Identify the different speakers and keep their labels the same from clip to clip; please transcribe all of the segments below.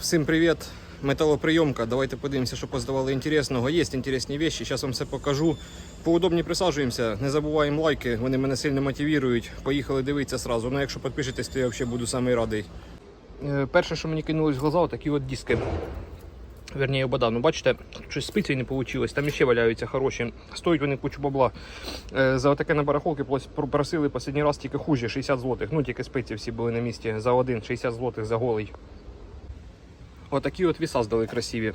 Speaker 1: Всім привіт! Металоприйомка. Давайте подивимося, що поздавали інтересного. Є інтересні речі, зараз вам все покажу. Поудобні присаджуємося, не забуваємо лайки, вони мене сильно мотивують. Поїхали дивитися сразу. Ну, якщо підпишетесь, то я взагалі буду самий радий. Е, Перше, що мені кинулось в глаза, такі от диски. Верніше, обода. Ну, бачите, щось з спицею не вийшло. Там ще валяються хороші. Стоять вони кучу бабла. Е, За отаке на барахолки прос- просили останній раз тільки хуже, 60 злотих. Ну, тільки спиці всі були на місці. За один 60 злотих за голий. Отакі от віса здали красиві.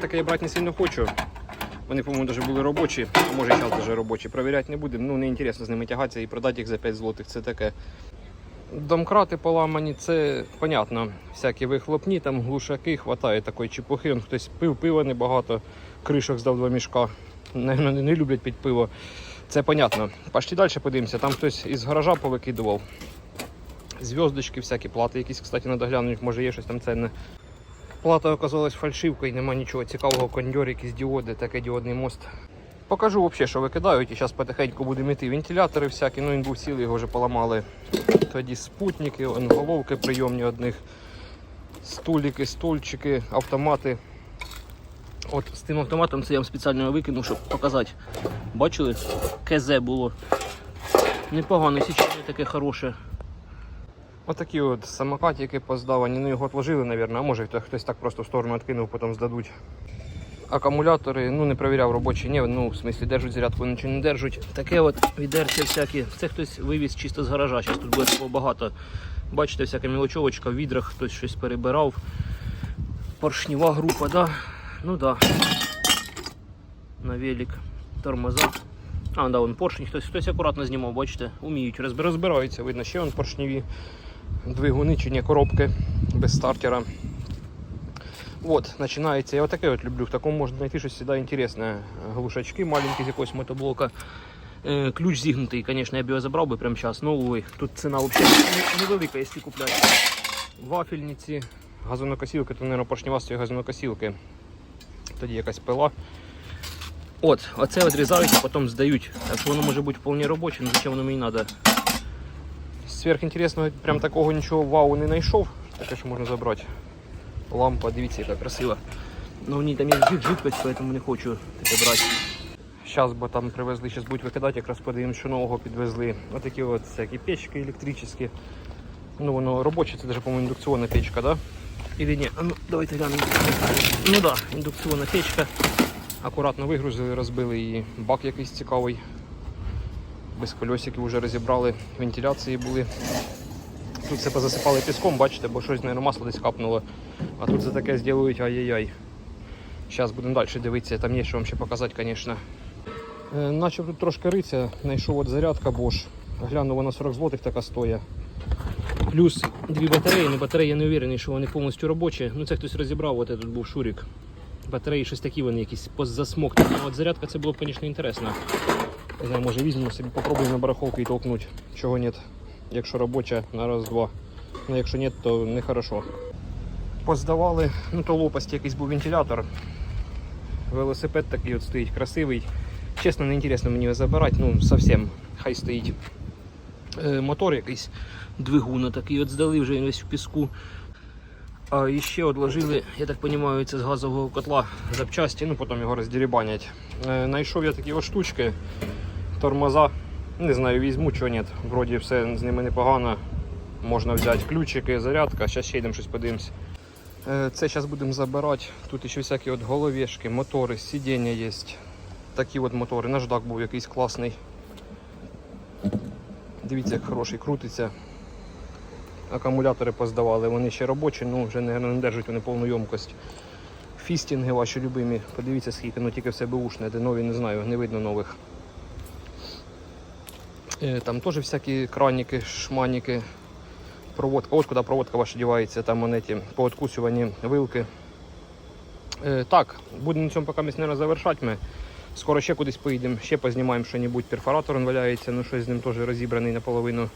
Speaker 1: Таке я брати не сильно хочу. Вони, по-моєму, навіть були робочі, може зараз навіть робочі. Провіряти не будемо. Ну, не інтересно з ними тягатися і продати їх за 5 злотих. Це таке. Домкрати поламані, це понятно. Всякі вихлопні, там глушаки, хватає такої чепухи. Он хтось пив, пива небагато, кришок здав два мішка. Не, не люблять під пиво. Це понятно. Пошли далі подивимося. Там хтось із гаража повикидував. Зв'яздочки, всякі плати, якісь, кстати, надо глянути, може є щось там ценне. Плата оказалась фальшивкою, нема нічого цікавого, кондьор, якісь діоди, таке діодний мост. Покажу взагалі, що викидають, і зараз потихеньку будемо йти. Вентилятори всякі, ну він його вже поламали. Тоді спутники, головки прийомні одних, стуліки, стульчики, автомати. От з тим автоматом це я вам спеціально викинув, щоб показати. Бачили? КЗ було. Непогано, січення таке хороше. Отакі от самокатики поздавані, ну його отложили, мабуть, а може хтось так просто в сторону відкинув, потім здадуть. Акумулятори, ну не перевіряв робочі, ні, ну в смислі держать зарядку, нічого не держать. Таке от відерця всякі. Це хтось вивіз чисто з гаража, зараз тут буде такого багато. Бачите, всяка мілочовочка в відрах, хтось щось перебирав. Поршнева група, да? Ну да. На велик. Тормоза. А, да, вон поршні, хтось, хтось акуратно знімав, бачите, уміють, розбираються, видно, ще вон поршневі двигуни чи ні, коробки без стартера. От, починається. Я отаке от люблю. В такому можна знайти щось завжди інтересне. Глушачки маленькі з якогось мотоблока. Е, ключ зігнутий, звісно, я б його забрав би прямо зараз. Ну ой, тут ціна взагалі не- невелика, якщо купляти. Вафельниці, газонокосілки, то, мабуть, поршневасті газонокосілки. Тоді якась пила. От, оце відрізають, потім здають. Так що воно може бути вполне робоче, але зачем воно мені треба? Сверхінтересного, прям такого нічого вау не знайшов. Таке, що можна забрати. Лампа, дивіться, яка красива. Ну в ній там є жид- жидкость, тому не хочу таке брати. Зараз бо там привезли, зараз будуть викидати, якраз подивимось, що нового підвезли. Отакі от всякі печки електричні. Ну воно робоче, це даже, по-моєму, індукційна печка, да? Или ні? Ну, давайте глянемо. Ну да, індукційна печка. Акуратно вигрузили, розбили її. Бак якийсь цікавий. Без кольосиків вже розібрали, вентиляції були. Тут все позасипали піском, бачите, бо щось, мабуть, масло десь капнуло. А тут за таке зроблять ай-яй-яй. Зараз будемо далі дивитися, там є що вам ще показати, звісно. Е, Начав тут трошки риця, знайшов от зарядка Bosch. Глянув, вона 40 злотих така стоїть. Плюс дві батареї. Ну, батареї я не уверений, що вони повністю робочі. Ну це хтось розібрав, от тут був шурик. Батареї щось такі вони якісь позасмокнені. От зарядка це було б, звісно, інтересно. Не знаю, може візьмемо собі, попробуємо на барахолку і толкнути. Чого ні. Якщо робоча, на раз-два. Ну якщо ні, то не хорошо. Поздавали, ну то лопасті якийсь був вентилятор. Велосипед такий от стоїть красивий. Чесно, не інтересно мені його забирати, ну зовсім хай стоїть. Е, мотор якийсь двигун такий от здали вже весь в піску. А ще одложили, я так розумію, це з газового котла запчасті, ну потім його роздерібанять. Е, Найшов я такі от штучки, тормоза. Не знаю, візьму чого ні. Вроді все з ними непогано. Можна взяти ключики, зарядка, зараз ще йдемо щось подивимось. Е, Це зараз будемо забирати. Тут ще всякі от головешки, мотори, сидіння є. Такі от мотори. Наждак був якийсь класний. Дивіться, як хороший крутиться. Акумулятори поздавали, вони ще робочі, ну вже не, держать вони повну ємкость. Фістінги ваші любимі. Подивіться скільки, ну тільки все бушне, де нові не знаю, не видно нових. Е, Там теж всякі краніки, шманіки, проводка. От куди проводка ваша дівається, там монеті по откусюванні вилки. Е, так, будемо на цьому поки мабуть, завершати ми. Скоро ще кудись поїдемо, ще познімаємо що-небудь. Перфоратор він валяється, ну щось з ним теж розібраний наполовину.